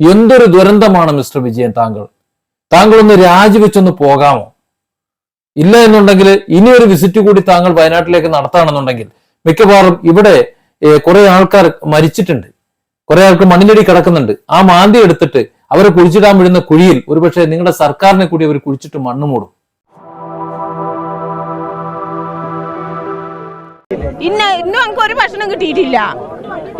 എന്തൊരു ദുരന്തമാണ് മിസ്റ്റർ വിജയൻ? താങ്കൾ താങ്കൾ ഒന്ന് രാജിവെച്ചൊന്ന് പോകാമോ? ഇല്ല എന്നുണ്ടെങ്കിൽ ഇനി ഒരു വിസിറ്റ് കൂടി താങ്കൾ വയനാട്ടിലേക്ക് നടത്താണെന്നുണ്ടെങ്കിൽ മിക്കവാറും ഇവിടെ കുറെ ആൾക്കാർ മരിച്ചിട്ടുണ്ട്. കുറെ ആൾക്ക് മണ്ണിനടി കിടക്കുന്നുണ്ട്. ആ മാന്തി എടുത്തിട്ട് അവരെ കുഴിച്ചിടാൻ വിടുന്ന കുഴിയിൽ ഒരുപക്ഷെ നിങ്ങളുടെ സർക്കാരിനെ കൂടി അവർ കുഴിച്ചിട്ട് മണ്ണ് മൂടും ഇന്ന ഇന്നും ഞങ്ങൾക്ക് ഒരു ഭക്ഷണം കിട്ടിയിട്ടില്ല.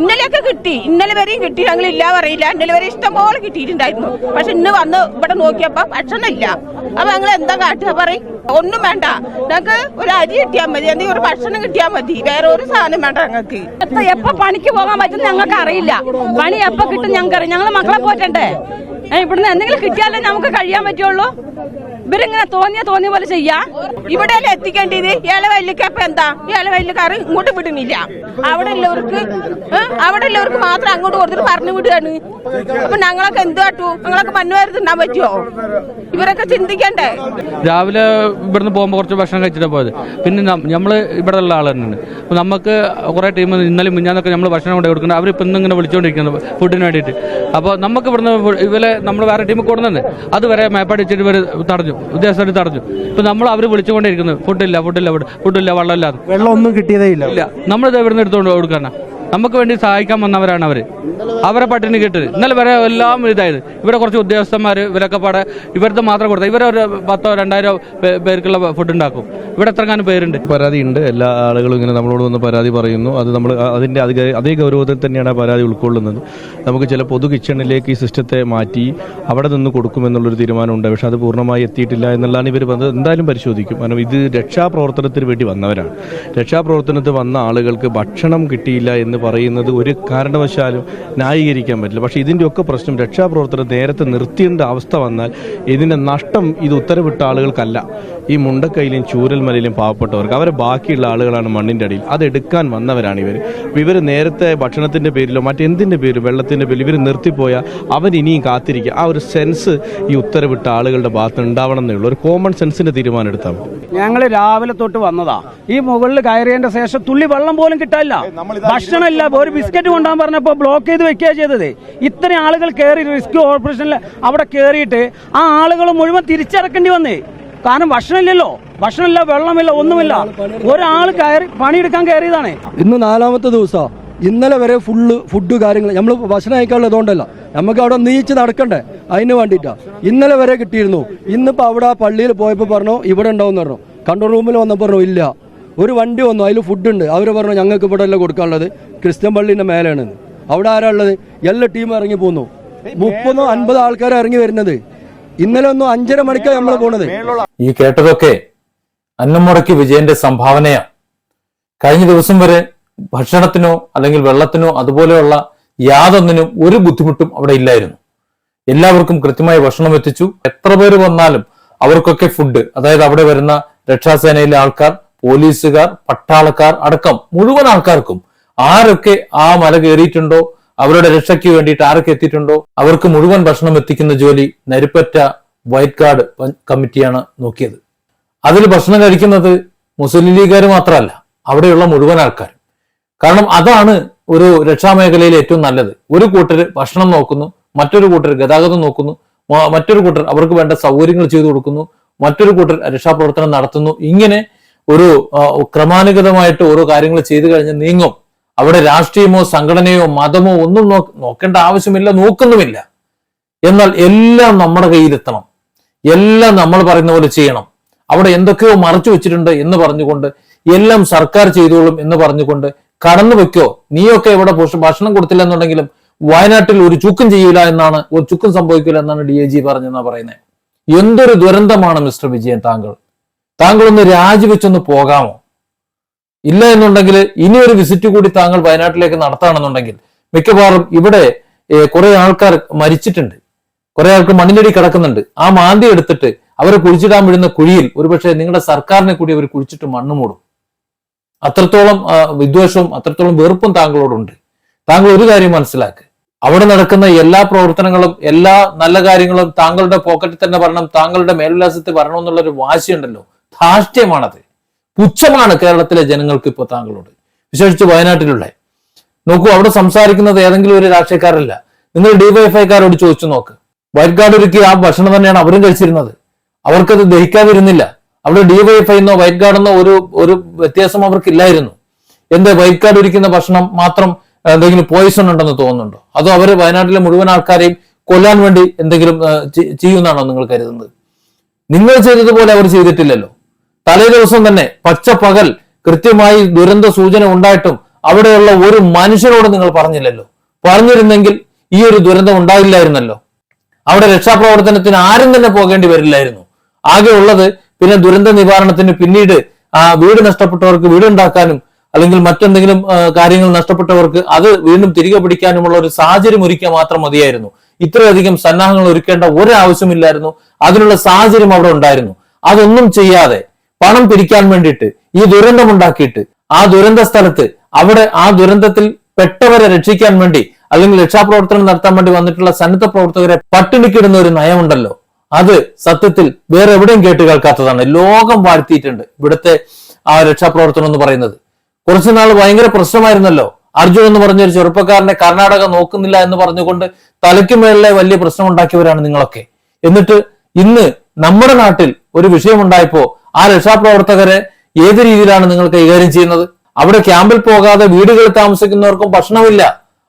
ഇന്നലെയൊക്കെ കിട്ടി. ഇന്നലെ വരെയും കിട്ടി. ഞങ്ങൾ ഇല്ല പറയില്ല. ഇന്നലെ വരെ ഇഷ്ടം പോലെ കിട്ടിയിട്ടുണ്ടായിരുന്നു. പക്ഷെ ഇന്ന് വന്ന് ഇവിടെ നോക്കിയപ്പോ ഭക്ഷണം ഇല്ല അപ്പൊ ഞങ്ങൾ എന്താ കാട്ടുക പറയും? ഒന്നും വേണ്ട. ഞങ്ങൾക്ക് ഒരു അരി കിട്ടിയാൽ മതി. എന്തെങ്കിലും ഒരു ഭക്ഷണം കിട്ടിയാൽ മതി. വേറെ ഒരു സാധനം വേണ്ട ഞങ്ങൾക്ക്. എപ്പോ പണിക്ക് പോകാൻ പറ്റും ഞങ്ങൾക്ക് അറിയില്ല. പണി എപ്പോ കിട്ടും ഞങ്ങൾക്ക് അറിയാം ഞങ്ങൾ മക്കളെ പോറ്റണ്ടേ? ഇവിടുന്ന് എന്തെങ്കിലും കിട്ടിയാലേ നമുക്ക് കഴിയാൻ പറ്റുള്ളൂ. ഇവരിങ്ങനെ തോന്നിയ തോന്നിയ പോലെ ചെയ്യാ. ഇവിടെ എത്തിക്കേണ്ടത്? ഇളവല്ലിക്കപ്പ എന്താ? ഇളവല്ലിക്കാർ ഇങ്ങോട്ട് വിടുന്നില്ല. അവിടെ ഉള്ളവർക്ക് അവിടെ ഉള്ളവർക്ക് മാത്രം അങ്ങോട്ട് കൊടുത്തിട്ട് പറഞ്ഞു വിടുകയാണ്. അപ്പൊ ഞങ്ങളൊക്കെ എന്ത് കാട്ടു? ഞങ്ങളൊക്കെ മണ്ണുവാരി തിന്നാൻ പറ്റുമോ ഇവരൊക്കെ ചിന്തിക്കണ്ടേ? രാവിലെ ഇവിടുന്ന് പോകുമ്പോൾ കുറച്ച് ഭക്ഷണം കഴിച്ചിട്ട് പോയത്. പിന്നെ നമ്മൾ ഇവിടെ ഉള്ള ആൾ തന്നെയാണ്. അപ്പൊ നമുക്ക് കുറെ ടീം ഇന്നലെ മുന്നാന്നൊക്കെ നമ്മൾ ഭക്ഷണം കൊണ്ട് കൊടുക്കുന്നത് അവരിപ്പോൾ ഇന്ന് ഇങ്ങനെ വിളിച്ചുകൊണ്ടിരിക്കുന്നത് ഫുഡിന് വേണ്ടിയിട്ട്. അപ്പോൾ നമുക്ക് ഇവിടുന്ന് ഇവരെ നമ്മൾ വേറെ ടീം കൊടുക്കുന്നുണ്ട് അതുവരെ മേപ്പാടി വെച്ചിട്ട് ഇവർ തടഞ്ഞു. ഉദ്യോഗസ്ഥർ തടഞ്ഞു. ഇപ്പൊ നമ്മൾ അവർ വിളിച്ചുകൊണ്ടിരിക്കുന്നത് ഫുഡില്ല ഫുഡില്ല ഫുഡ് ഫുഡില്ല വെള്ളമില്ല വെള്ളം ഒന്നും കിട്ടിയതേ ഇല്ല. ഇല്ല നമ്മളിത് നിന്ന് എടുത്തുകൊണ്ട് കൊടുക്കാനാ. നമുക്ക് വേണ്ടി സഹായിക്കാൻ വന്നവരാണ് അവർ അവരെ പട്ടിണി കിട്ടത് ഇന്നലെ വരെ എല്ലാം ഇതായത്. ഇവിടെ കുറച്ച് ഉദ്യോഗസ്ഥന്മാർ ഇവരൊക്കെ പാടെ മാത്രം മാത്രം ഇവരെ ഇവരൊരു പത്തോ രണ്ടായിരോ പേർക്കുള്ള ഫുഡ് ഉണ്ടാക്കും. ഇവിടെ എത്രങ്ങാനും പേരുണ്ട്? പരാതി ഉണ്ട്. എല്ലാ ആളുകളും ഇങ്ങനെ നമ്മളോട് വന്ന് പരാതി പറയുന്നു. അത് നമ്മൾ അതിന്റെ അതേ ഗൗരവത്തിൽ തന്നെയാണ് പരാതി ഉൾക്കൊള്ളുന്നത്. നമുക്ക് ചില പൊതു കിച്ചണിലേക്ക് ഈ സിസ്റ്റത്തെ മാറ്റി അവിടെ നിന്ന് കൊടുക്കുമെന്നുള്ളൊരു തീരുമാനമുണ്ട്. പക്ഷെ അത് പൂർണമായി എത്തിയിട്ടില്ല എന്നുള്ളതാണ് ഇവർ വന്നത് എന്തായാലും പരിശോധിക്കും. കാരണം ഇത് രക്ഷാപ്രവർത്തനത്തിന് വേണ്ടി വന്നവരാണ്. രക്ഷാപ്രവർത്തനത്തിൽ വന്ന ആളുകൾക്ക് ഭക്ഷണം കിട്ടിയില്ല എന്ന് പറയുന്നത് ഒരു കാരണവശാലും ന്യായീകരിക്കാൻ പറ്റില്ല. പക്ഷേ ഇതിന്റെയൊക്കെ പ്രശ്നം രക്ഷാപ്രവർത്തനം നേരത്തെ നിർത്തിയേണ്ട അവസ്ഥ വന്നാൽ ഇതിന്റെ നഷ്ടം ഇത് ഉത്തരവിട്ട ആളുകൾക്കല്ല. ഈ മുണ്ടക്കൈയിലും ചൂരൽമലയിലും പാവപ്പെട്ടവർക്ക് അവരെ ബാക്കിയുള്ള ആളുകളാണ് മണ്ണിന്റെ അടിയിൽ. അതെടുക്കാൻ വന്നവരാണ് ഇവർ അപ്പോൾ ഇവർ നേരത്തെ ഭക്ഷണത്തിന്റെ പേരിലോ മറ്റെന്തിന്റെ പേരിൽ വെള്ളത്തിന്റെ പേരിൽ ഇവർ നിർത്തിപ്പോയാൽ അവൻ ഇനിയും കാത്തിരിക്കുക. ആ ഒരു സെൻസ് ഈ ഉത്തരവിട്ട ആളുകളുടെ ഭാഗത്ത് ഉണ്ടാവണം എന്നേ ഉള്ളൂ. ഒരു കോമൺ സെൻസിന്റെ തീരുമാനം എടുത്താൽ ഞങ്ങൾ രാവിലെ തൊട്ട് വന്നതാ. ഈ മുകളിൽ കയറിയതിന്റെ ശേഷം തുള്ളി വെള്ളം പോലും കിട്ടാനില്ല. ഭക്ഷണമില്ല. ഒരു ബിസ്ക്കറ്റ് കൊണ്ടുപോകാൻ പറഞ്ഞപ്പോൾ ബ്ലോക്ക് ചെയ്ത് വെക്കുക ചെയ്തത്. ഇത്രയും ആളുകൾ കയറി റിസ്ക് ഓപ്പറേഷനിൽ അവിടെ കയറിയിട്ട് ആ ആളുകൾ മുഴുവൻ തിരിച്ചിറക്കേണ്ടി വന്നേ. കാരണം ഭക്ഷണമില്ലല്ലോ. ഭക്ഷണമില്ല വെള്ളമില്ല ഒന്നുമില്ല. ഒരാൾ കയറി പണിയെടുക്കാൻ കയറിയതാണ്. ഇന്ന് നാലാമത്തെ ദിവസമാണ് ഇന്നലെ വരെ ഫുള്ള് ഫുഡ് കാര്യങ്ങൾ. നമ്മൾ ഭക്ഷണം അയക്കാനുള്ള ഇതുകൊണ്ടല്ല നമുക്ക് അവിടെ നീച്ച് നടക്കണ്ടേ? അതിന് വേണ്ടിയിട്ടാണ് ഇന്നലെ വരെ കിട്ടിയിരുന്നു. ഇന്നിപ്പോൾ അവിടെ പള്ളിയിൽ പോയപ്പോൾ പറഞ്ഞു ഇവിടെ ഉണ്ടാവും പറഞ്ഞു. കൺട്രോൾ റൂമിൽ വന്നപ്പോൾ പറഞ്ഞു ഇല്ല. ഒരു വണ്ടി വന്നു. അതിൽ ഫുഡ് ഉണ്ട്. അവർ പറഞ്ഞു ഞങ്ങൾക്ക് ഇവിടെ അല്ല കൊടുക്കാനുള്ളത്. ക്രിസ്ത്യൻ പള്ളീന്റെ മേലെയാണ്. അവിടെ ആരാ ഉള്ളത്? എല്ലാ ടീമും ഇറങ്ങി പോന്നു. മുപ്പതോ അൻപതോ ആൾക്കാർ ഇറങ്ങി വരുന്നത്. ഇന്നലെ ഒന്നും അഞ്ചര മണിക്കാണ് നമ്മൾ പോണത്. ഈ കേട്ടതൊക്കെ അന്നമുറയ്ക്ക് വിജയന്റെ സംഭാവനയാണ് കഴിഞ്ഞ ദിവസം വരെ ഭക്ഷണത്തിനോ അല്ലെങ്കിൽ വെള്ളത്തിനോ അതുപോലെയുള്ള യാതൊന്നിനും ഒരു ബുദ്ധിമുട്ടും അവിടെ ഇല്ലായിരുന്നു. എല്ലാവർക്കും കൃത്യമായി ഭക്ഷണം എത്തിച്ചു. എത്ര പേര് വന്നാലും അവർക്കൊക്കെ ഫുഡ് അതായത് അവിടെ വരുന്ന രക്ഷാസേനയിലെ ആൾക്കാർ പോലീസുകാർ പട്ടാളക്കാർ അടക്കം മുഴുവൻ ആൾക്കാർക്കും ആരൊക്കെ ആ മല കയറിയിട്ടുണ്ടോ അവരുടെ രക്ഷയ്ക്ക് വേണ്ടിയിട്ട് ആരൊക്കെ എത്തിയിട്ടുണ്ടോ? അവർക്ക് മുഴുവൻ ഭക്ഷണം എത്തിക്കുന്ന ജോലി നരിപ്പറ്റ വൈറ്റ് കാർഡ് കമ്മിറ്റിയാണ് നോക്കിയത്. അതിൽ ഭക്ഷണം കഴിക്കുന്നത് മുസ്ലിം ലീഗുകാർ മാത്രമല്ല അവിടെയുള്ള മുഴുവൻ ആൾക്കാരും. കാരണം അതാണ് ഒരു രക്ഷാമേഖലയിൽ ഏറ്റവും നല്ലത്. ഒരു കൂട്ടർ ഭക്ഷണം നോക്കുന്നു മറ്റൊരു കൂട്ടർ ഗതാഗതം നോക്കുന്നു മറ്റൊരു കൂട്ടർ അവർക്ക് വേണ്ട സൗകര്യങ്ങൾ ചെയ്തു കൊടുക്കുന്നു മറ്റൊരു കൂട്ടർ രക്ഷാപ്രവർത്തനം നടത്തുന്നു. ഇങ്ങനെ ഒരു ക്രമാനുഗതമായിട്ട് ഓരോ കാര്യങ്ങൾ ചെയ്തു കഴിഞ്ഞ് നീങ്ങും. അവിടെ രാഷ്ട്രീയമോ സംഘടനയോ മതമോ ഒന്നും നോക്കേണ്ട ആവശ്യമില്ല നോക്കുന്നുമില്ല. എന്നാൽ എല്ലാം നമ്മുടെ കയ്യിലെത്തണം. എല്ലാം നമ്മൾ പറയുന്ന പോലെ ചെയ്യണം. അവിടെ എന്തൊക്കെയോ മറച്ചു വെച്ചിട്ടുണ്ട് എന്ന് പറഞ്ഞുകൊണ്ട് എല്ലാം സർക്കാർ ചെയ്തോളും എന്ന് പറഞ്ഞുകൊണ്ട് കടന്നു വെക്കോ. നീയൊക്കെ ഇവിടെ ഭക്ഷ- ഭക്ഷണം കൊടുത്തില്ല എന്നുണ്ടെങ്കിലും വയനാട്ടിൽ ഒരു ചുക്കും ചെയ്യൂല എന്നാണ് ഒരു ചുക്കും സംഭവിക്കില്ല എന്നാണ് ഡി ഐ ജി പറഞ്ഞെന്നാ പറയുന്നത് എന്തൊരു ദുരന്തമാണ് മിസ്റ്റർ വിജയൻ താങ്കൾ? താങ്കൾ ഒന്ന് രാജിവെച്ചൊന്ന് പോകാമോ? ഇല്ല എന്നുണ്ടെങ്കിൽ ഇനി ഒരു വിസിറ്റ് കൂടി താങ്കൾ വയനാട്ടിലേക്ക് നടത്തുകയാണെന്നുണ്ടെങ്കിൽ മിക്കവാറും ഇവിടെ കുറെ ആൾക്കാർ മരിച്ചിട്ടുണ്ട്. കുറെ ആൾക്ക് മണ്ണിനടി കിടക്കുന്നുണ്ട്. ആ മാന്തി എടുത്തിട്ട് അവരെ കുഴിച്ചിടാൻ വിടുന്ന കുഴിയിൽ ഒരുപക്ഷെ നിങ്ങളുടെ സർക്കാരിനെ കൂടി അവർ കുഴിച്ചിട്ട് മണ്ണ് മൂടും. അത്രത്തോളം വിദ്വേഷവും അത്രത്തോളം വെറുപ്പും താങ്കളോടുണ്ട്. താങ്കൾ ഒരു കാര്യം മനസ്സിലാക്കുക അവിടെ നടക്കുന്ന എല്ലാ പ്രവർത്തനങ്ങളും എല്ലാ നല്ല കാര്യങ്ങളും താങ്കളുടെ പോക്കറ്റിൽ തന്നെ വരണം താങ്കളുടെ മേൽവിലാസത്തിൽ വരണം എന്നുള്ള ഒരു വാശിയുണ്ടല്ലോ. ധാർഷ്ട്യമാണത്. പുച്ഛമാണ് കേരളത്തിലെ ജനങ്ങൾക്ക് ഇപ്പോൾ താങ്കളോട്. വിശേഷിച്ച് വയനാട്ടിലുള്ള. നോക്കൂ അവിടെ സംസാരിക്കുന്നത് ഏതെങ്കിലും ഒരു രാഷ്ട്രീയക്കാരല്ല. നിങ്ങൾ ഡിവൈഎഫ്ഐക്കാരോട് ചോദിച്ചു നോക്ക്. വൈറ്റ് കാർഡ് ഒരുക്കി ആ ഭക്ഷണം തന്നെയാണ് അവരും കഴിച്ചിരുന്നത്. അവർക്കത് ദഹിക്കാതിരുന്നില്ല. അവിടെ ഡിവൈഎഫ്ഐ എന്നോ വൈറ്റ് കാർഡ് എന്നോ ഒരു ഒരു വ്യത്യാസം അവർക്കില്ലായിരുന്നു. എന്ത് വൈറ്റ് കാർഡ് ഒരുക്കുന്ന ഭക്ഷണം മാത്രം എന്തെങ്കിലും പോയിസൺ ഉണ്ടെന്ന് തോന്നുന്നുണ്ടോ? അതോ അവർ വയനാട്ടിലെ മുഴുവൻ ആൾക്കാരെയും കൊല്ലാൻ വേണ്ടി എന്തെങ്കിലും ചെയ്യുന്നതാണോ നിങ്ങൾ കരുതുന്നത്? നിങ്ങൾ ചെയ്തതുപോലെ അവർ ചെയ്തിട്ടില്ലല്ലോ. തലേ ദിവസം തന്നെ പച്ച പകൽ കൃത്യമായി ദുരന്ത സൂചന ഉണ്ടായിട്ടും അവിടെയുള്ള ഒരു മനുഷ്യനോട് നിങ്ങൾ പറഞ്ഞില്ലല്ലോ. പറഞ്ഞിരുന്നെങ്കിൽ ഈ ഒരു ദുരന്തം ഉണ്ടായില്ലായിരുന്നല്ലോ. അവിടെ രക്ഷാപ്രവർത്തനത്തിന് ആരും തന്നെ പോകേണ്ടി വരില്ലായിരുന്നു. ആകെ ഉള്ളത് പിന്നെ ദുരന്ത നിവാരണത്തിന് പിന്നീട് ആ വീട് നഷ്ടപ്പെട്ടവർക്ക് വീടുണ്ടാക്കാനും അല്ലെങ്കിൽ മറ്റെന്തെങ്കിലും കാര്യങ്ങൾ നഷ്ടപ്പെട്ടവർക്ക് അത് വീണ്ടും തിരികെ പിടിക്കാനുമുള്ള ഒരു സാഹചര്യം ഒരുക്കിയാൽ മാത്രം മതിയായിരുന്നു. ഇത്രയധികം സന്നാഹങ്ങൾ ഒരുക്കേണ്ട ഒരാവശ്യമില്ലായിരുന്നു. അതിനുള്ള സാഹചര്യം അവിടെ ഉണ്ടായിരുന്നു. അതൊന്നും ചെയ്യാതെ പണം പിരിക്കാൻ വേണ്ടിയിട്ട് ഈ ദുരന്തം ഉണ്ടാക്കിയിട്ട് ആ ദുരന്ത സ്ഥലത്ത് അവിടെ ആ ദുരന്തത്തിൽ പെട്ടവരെ രക്ഷിക്കാൻ വേണ്ടി അല്ലെങ്കിൽ രക്ഷാപ്രവർത്തനം നടത്താൻ വേണ്ടി വന്നിട്ടുള്ള സന്നദ്ധ പ്രവർത്തകരെ പട്ടിണിക്കിടുന്ന ഒരു നയമുണ്ടല്ലോ. അത് സത്യത്തിൽ വേറെ എവിടെയും കേട്ട് കേൾക്കാത്തതാണ്. ലോകം വാഴ്ത്തിയിട്ടുണ്ട് ഇവിടുത്തെ ആ രക്ഷാപ്രവർത്തനം എന്ന് പറയുന്നത്. കുറച്ചു നാൾ ഭയങ്കര പ്രശ്നമായിരുന്നല്ലോ. അർജുൻ എന്ന് പറഞ്ഞ ഒരു ചെറുപ്പക്കാരനെ കർണാടക നോക്കുന്നില്ല എന്ന് പറഞ്ഞുകൊണ്ട് തലയ്ക്ക് മേളിലെ വലിയ പ്രശ്നം ഉണ്ടാക്കിയവരാണ് നിങ്ങളൊക്കെ. എന്നിട്ട് ഇന്ന് നമ്മുടെ നാട്ടിൽ ഒരു വിഷയമുണ്ടായപ്പോ ആ രക്ഷാപ്രവർത്തകരെ ഏത് രീതിയിലാണ് നിങ്ങൾ കൈകാര്യം ചെയ്യുന്നത്? അവിടെ ക്യാമ്പിൽ പോകാതെ വീടുകളിൽ താമസിക്കുന്നവർക്കും ഭക്ഷണമില്ല.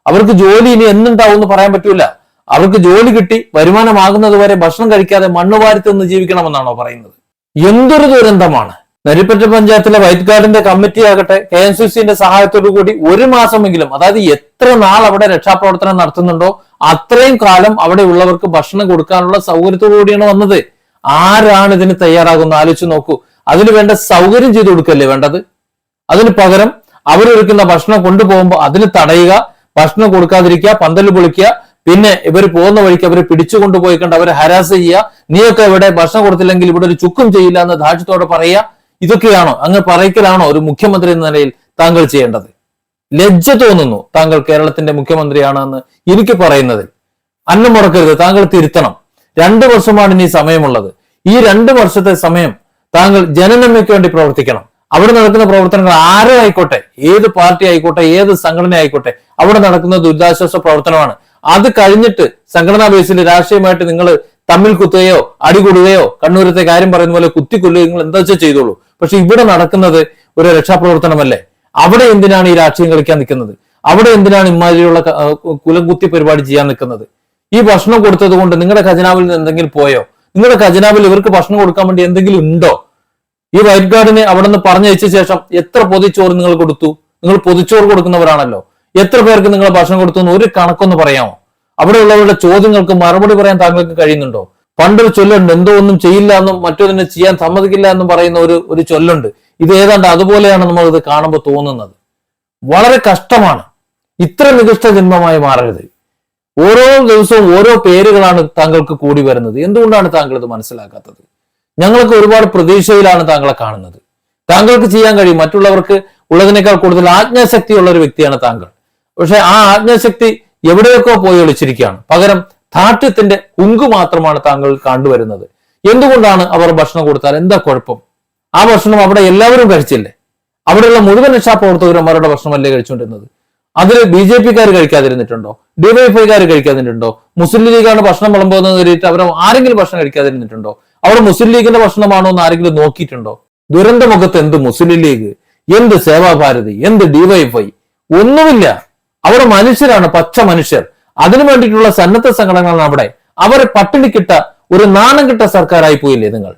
അവർക്ക് ജോലി ഇനി എന്നുണ്ടാവും എന്ന് പറയാൻ പറ്റൂല. അവർക്ക് ജോലി കിട്ടി വരുമാനമാകുന്നത് വരെ ഭക്ഷണം കഴിക്കാതെ മണ്ണ് വാരി തിന്ന് ജീവിക്കണമെന്നാണോ പറയുന്നത്? എന്തൊരു ദുരന്തമാണ്. നരിപ്പറ്റ പഞ്ചായത്തിലെ വൈറ്റ് ഗാർഡിന്റെ കമ്മിറ്റി ആകട്ടെ കെ എൻ സി സിന്റെ സഹായത്തോടു കൂടി ഒരു മാസമെങ്കിലും അതായത് എത്ര നാൾ അവിടെ രക്ഷാപ്രവർത്തനം നടത്തുന്നുണ്ടോ അത്രയും കാലം അവിടെ ഉള്ളവർക്ക് ഭക്ഷണം കൊടുക്കാനുള്ള സൗകര്യത്തോടു കൂടിയാണ് വന്നത്. ആരാണ് ഇതിന് തയ്യാറാകുന്നത്? ആലോചിച്ച് നോക്കൂ. അതിന് വേണ്ട സൗകര്യം ചെയ്തു കൊടുക്കല്ലേ വേണ്ടത്? അതിന് പകരം അവരൊരുക്കുന്ന ഭക്ഷണം കൊണ്ടുപോകുമ്പോൾ അതിന് തടയുക ഭക്ഷണം കൊടുക്കാതിരിക്കുക പന്തൽ പൊളിക്കുക പിന്നെ ഇവർ പോകുന്ന വഴിക്ക് അവരെ പിടിച്ചു കൊണ്ടുപോയി കണ്ട് അവരെ ഹരാസ് ചെയ്യുക നീയൊക്കെ ഇവിടെ ഭക്ഷണം കൊടുത്തില്ലെങ്കിൽ ഇവിടെ ഒരു ചുക്കും ചെയ്യില്ല എന്ന് ധാർഷ്ട്യത്തോടെ പറയുക ഇതൊക്കെയാണോ? അങ്ങ് പറയിക്കലാണോ ഒരു മുഖ്യമന്ത്രി എന്ന നിലയിൽ താങ്കൾ ചെയ്യേണ്ടത്? ലജ്ജ തോന്നുന്നു താങ്കൾ കേരളത്തിന്റെ മുഖ്യമന്ത്രിയാണെന്ന് എനിക്ക് പറയുന്നത് അന്നം മുടക്കരുത് താങ്കൾ തിരുത്തണം. രണ്ടു വർഷമാണ് ഇനി സമയമുള്ളത്. ഈ രണ്ട് വർഷത്തെ സമയം താങ്കൾ ജനനന്മയ്ക്ക് വേണ്ടി പ്രവർത്തിക്കണം. അവിടെ നടക്കുന്ന പ്രവർത്തനങ്ങൾ ആരും ആയിക്കോട്ടെ ഏത് പാർട്ടി ആയിക്കോട്ടെ ഏത് സംഘടന ആയിക്കോട്ടെ അവിടെ നടക്കുന്ന ദുരിതാശ്വാസ പ്രവർത്തനമാണ്. അത് കഴിഞ്ഞിട്ട് സംഘടനാ ബേസിൽ രാഷ്ട്രീയമായിട്ട് നിങ്ങൾ തമ്മിൽ കുത്തുകയോ അടികൂടുകയോ കണ്ണൂരത്തെ കാര്യം പറയുന്ന പോലെ കുത്തിക്കൊല്ലുകയോ നിങ്ങൾ എന്താ വെച്ചാൽ ചെയ്തോളൂ. പക്ഷെ ഇവിടെ നടക്കുന്നത് ഒരു രക്ഷാപ്രവർത്തനമല്ലേ? അവിടെ എന്തിനാണ് ഈ രാഷ്ട്രീയം കളിക്കാൻ നിൽക്കുന്നത്? അവിടെ എന്തിനാണ് ഇമാതിരിയുള്ള കുലം കുത്തി പരിപാടി ചെയ്യാൻ നിൽക്കുന്നത്? ഈ ഭക്ഷണം കൊടുത്തത് കൊണ്ട് നിങ്ങളുടെ ഖജനാവിൽ നിന്ന് എന്തെങ്കിലും പോയോ? നിങ്ങളുടെ ഖജനാവിൽ ഇവർക്ക് ഭക്ഷണം കൊടുക്കാൻ വേണ്ടി എന്തെങ്കിലും ഉണ്ടോ? ഈ വൈറ്റ് ഗാർഡിനെ അവിടെ നിന്ന് പറഞ്ഞയച്ച ശേഷം എത്ര പൊതിച്ചോറ് നിങ്ങൾ കൊടുത്തു? നിങ്ങൾ പൊതിച്ചോറ് കൊടുക്കുന്നവരാണല്ലോ. എത്ര പേർക്ക് നിങ്ങൾ ഭക്ഷണം കൊടുത്തു എന്ന് ഒരു കണക്കൊന്ന് പറയാമോ? അവിടെയുള്ളവരുടെ ചോദ്യങ്ങൾക്ക് മറുപടി പറയാൻ താങ്കൾക്ക് കഴിയുന്നുണ്ടോ? പണ്ടൊരു ചൊല്ലുണ്ട് എന്തോ ഒന്നും ചെയ്യില്ല എന്നും മറ്റൊന്നിനെ ചെയ്യാൻ സമ്മതിക്കില്ല എന്നും പറയുന്ന ഒരു ഒരു ചൊല്ലുണ്ട്. ഇത് ഏതാണ്ട് അതുപോലെയാണ് നമ്മൾ ഇത് കാണുമ്പോൾ തോന്നുന്നത്. വളരെ കഷ്ടമാണ്. ഇത്ര നികൃഷ്ട ജന്മമായി മാറരുത്. ഓരോ ദിവസവും ഓരോ പേരുകളാണ് താങ്കൾക്ക് കൂടി വരുന്നത്. എന്തുകൊണ്ടാണ് താങ്കൾ ഇത് മനസ്സിലാക്കാത്തത്? ഞങ്ങൾക്ക് ഒരുപാട് പ്രതീക്ഷയിലാണ് താങ്കളെ കാണുന്നത്. താങ്കൾക്ക് ചെയ്യാൻ കഴിയും. മറ്റുള്ളവർക്ക് ഉള്ളതിനേക്കാൾ കൂടുതൽ ആജ്ഞാശക്തിയുള്ള ഒരു വ്യക്തിയാണ് താങ്കൾ. പക്ഷെ ആ ആജ്ഞാശക്തി എവിടെയൊക്കെ പോയി ഒളിച്ചിരിക്കുകയാണ്? പകരം ധാർഢ്യത്തിന്റെ ഉങ്ക് മാത്രമാണ് താങ്കൾ കണ്ടുവരുന്നത്. എന്തുകൊണ്ടാണ് അവർ ഭക്ഷണം കൊടുത്താൽ? എന്താ കുഴപ്പം? ആ ഭക്ഷണം അവിടെ എല്ലാവരും കഴിച്ചില്ലേ? അവിടെയുള്ള മുഴുവൻ രക്ഷാപ്രവർത്തകരും അവരുടെ ഭക്ഷണമല്ലേ കഴിച്ചുകൊണ്ടിരുന്നത്? അതിൽ ബി ജെ പിക്കാർ കഴിക്കാതിരുന്നിട്ടുണ്ടോ? ഡിവൈഎഫ്ഐക്കാർ കഴിക്കാതിരുന്നിട്ടുണ്ടോ മുസ്ലിം ലീഗാണ് ഭക്ഷണം വിളമ്പുന്നത് കയറിയിട്ട് അവർ ആരെങ്കിലും ഭക്ഷണം കഴിക്കാതിരുന്നിട്ടുണ്ടോ അവിടെ മുസ്ലിം ലീഗിന്റെ ഭക്ഷണമാണോ എന്ന് ആരെങ്കിലും നോക്കിയിട്ടുണ്ടോ? ദുരന്തമുഖത്ത് എന്ത് മുസ്ലിം ലീഗ്? എന്ത് സേവാഭാരതി? എന്ത് ഡിവൈഫൈ? ഒന്നുമില്ല. അവിടെ മനുഷ്യരാണ് പച്ച മനുഷ്യർ. അതിനു വേണ്ടിയിട്ടുള്ള സന്നദ്ധ സംഘടനകളാണ് അവിടെ. അവരെ പട്ടിണിക്കിട്ട ഒരു നാണം കിട്ട സർക്കാരായി പോയില്ലേ നിങ്ങൾ?